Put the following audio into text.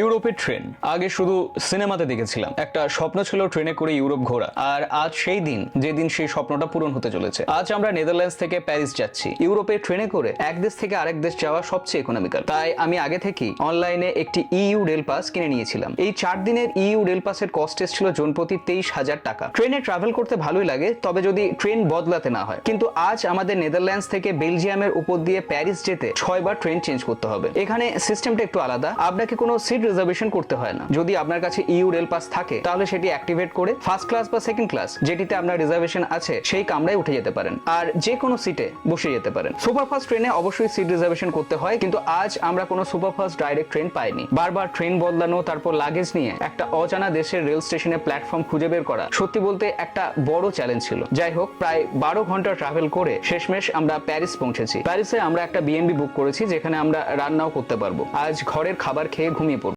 ইউরোপের ট্রেন। আগে শুধু সিনেমাতে দেখেছিলাম। একটা স্বপ্ন ছিল ট্রেনে করে ইউরোপ ঘোরা। আর আজ সেই দিন যেদিন সেই স্বপ্নটা পূরণ হতে চলেছে। আজ আমরা নেদারল্যান্ডস থেকে প্যারিস যাচ্ছি। ইউরোপে ট্রেনে করে এক দেশ থেকে আরেক দেশ যাওয়া সবচেয়ে ইকোনমিক্যাল তাই আমি আগে থেকেই অনলাইনে একটি ইইউ রেল পাস কিনে নিয়েছিলাম। এই চার দিনের ইইউ রেল পাসের কস্ট এসেছিল জন প্রতি তেইশ হাজার টাকা। ট্রেনে ট্রাভেল করতে ভালোই লাগে, তবে যদি ট্রেন বদলাতে না হয়। কিন্তু আজ আমাদের নেদারল্যান্ডস থেকে বেলজিয়ামের উপর দিয়ে প্যারিস যেতে ছয়বার ট্রেন চেঞ্জ করতে হবে। এখানে সিস্টেমটা একটু আলাদা। আপনাকে কোনো সিট রিজার্ভেশন করতে হয় না। যদি আপনার কাছে ইউ রেল পাস থাকে, তাহলে সেটি অ্যাক্টিভেট করে ফার্স্ট ক্লাস বা সেকেন্ড ক্লাস যেটিতে আপনার রিজার্ভেশন আছে, সেই কামরায় উঠে যেতে পারেন। আর যে কোনো সিটে বসে যেতে পারেন। সুপারফাস্ট ট্রেনে অবশ্যই সিট রিজার্ভেশন করতে হয়, কিন্তু আজ আমরা কোনো সুপারফাস্ট ডাইরেক্ট ট্রেন পাইনি। বারবার ট্রেন বদলানো, তারপর লাগেজ নিয়ে একটা অজানা দেশের রেল স্টেশনে প্ল্যাটফর্ম খুঁজে বের করা, সত্যি বলতে একটা বড় চ্যালেঞ্জ ছিল। যাই হোক, প্রায় বারো ঘণ্টা ট্রাভেল করে শেষমেশ আমরা প্যারিস পৌঁছেছি। প্যারিসে আমরা একটা বিএনবি বুক করেছি, যেখানে আমরা রান্নাও করতে পারব। আজ ঘরের খাবার খেয়ে ঘুমিয়ে পড়ব।